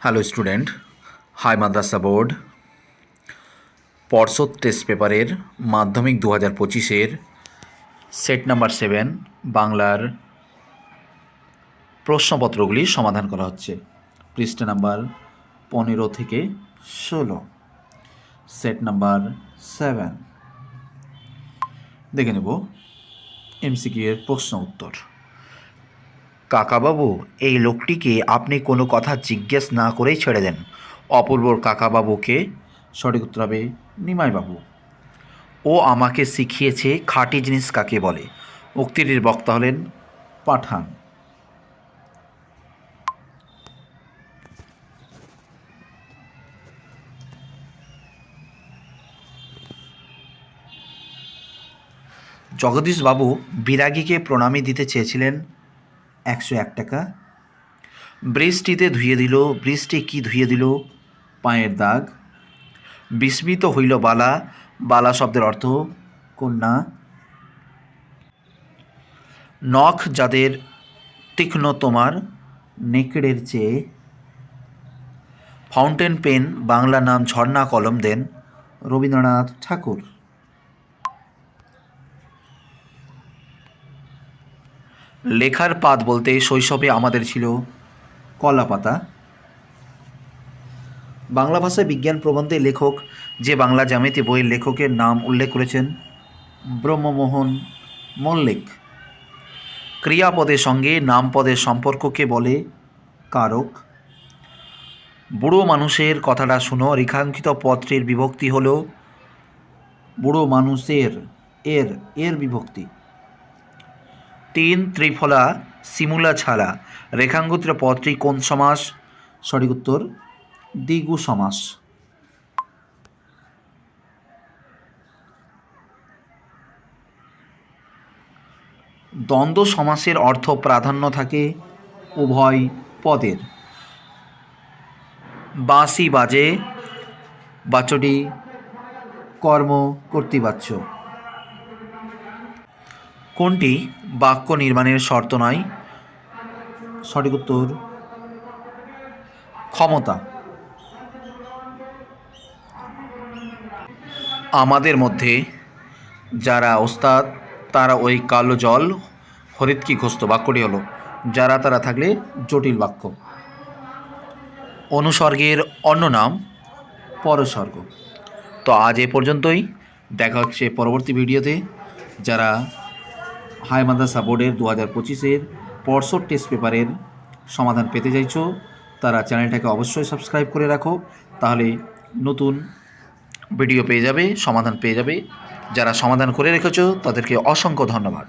Hello student high madrasa board পর্ষদ test পেপারের মাধ্যমিক দু হাজার পঁচিশের সেট নাম্বার সেভেন বাংলার প্রশ্নপত্রগুলি সমাধান করা হচ্ছে। পৃষ্ঠা নাম্বার পনেরো থেকে ষোলো। সেট নাম্বার সেভেন দেখে নেব এমসিকিউ এর প্রশ্ন উত্তর। কাকাবাবু, এই লোকটিকে আপনি কোনো কথা জিজ্ঞেস না করেই ছেড়ে দেন। অপূর্বর কাকাবাবুকে সঠিক উত্তর হবে নিমাইবাবু। ও আমাকে শিখিয়েছে খাঁটি জিনিস কাকে বলে। উক্তিটির বক্তা হলেন পাঠান। জগদীশবাবু বিরাগীকে প্রণামী দিতে চেয়েছিলেন একশো এক টাকা। বৃষ্টিতে ধুয়ে দিল বৃষ্টি কি ধুয়ে দিল? পায়ের দাগ। বিস্মিত হইল বালা বালা শব্দের অর্থ কন্যা। নখ যাদের তীক্ষ্ণ তোমার নেকড়ের চেয়ে। ফাউন্টেন পেন, বাংলা নাম ঝর্ণা কলম দেন রবীন্দ্রনাথ ঠাকুর। লেখার পাত বলতে শৈশবে আমাদের ছিল কলা পাতা। বাংলা ভাষায় বিজ্ঞান প্রবন্ধে লেখক যে বাংলা জ্যামিতি বইয়ের লেখকের নাম উল্লেখ করেছেন ব্রহ্মমোহন মল্লিক। ক্রিয়াপদের সঙ্গে নামপদের সম্পর্ককে বলে কারক। বুড়ো মানুষের কথাটা শুনো, রেখাঙ্কিত পত্রের বিভক্তি হলো বুড়ো মানুষের, এর এর বিভক্তি। তিন ত্রিফলা সিমুলা ছাড়া। রেখাঙ্কিত পদটি কোন সমাস? সঠিক উত্তর দ্বিগু সমাস। দ্বন্দ্ব সমাসের অর্থ প্রাধান্য থাকে উভয় পদের। বাঁশি বাজে বাচটি কর্ম কর্তৃবাচ্য। কোনটি বাক্য নির্মাণের শর্ত নয় সঠিক উত্তর, ক্ষমতা। আমাদের মধ্যে যারা ওস্তাদ, তারা ওই কালো জল হরিত কি ঘস্ত বাক্যটি হলো, যারা তারা থাকলে জটিল বাক্য। অনুসর্গের অন্য নাম পরসর্গ। তো আজ এ পর্যন্তই। দেখা হচ্ছে পরবর্তী ভিডিওতে। যারা হাই মাদ্রাসা বোর্ডের দু হাজার পঁচিশের পরশোর টেস্ট পেপারের সমাধান পেতে চাইছো, তারা চ্যানেলটাকে অবশ্যই সাবস্ক্রাইব করে রাখো, তাহলে নতুন ভিডিও পেয়ে যাবে, সমাধান পেয়ে যাবে। যারা সমাধান করে রেখেছো, তাদেরকে অসংখ্য ধন্যবাদ।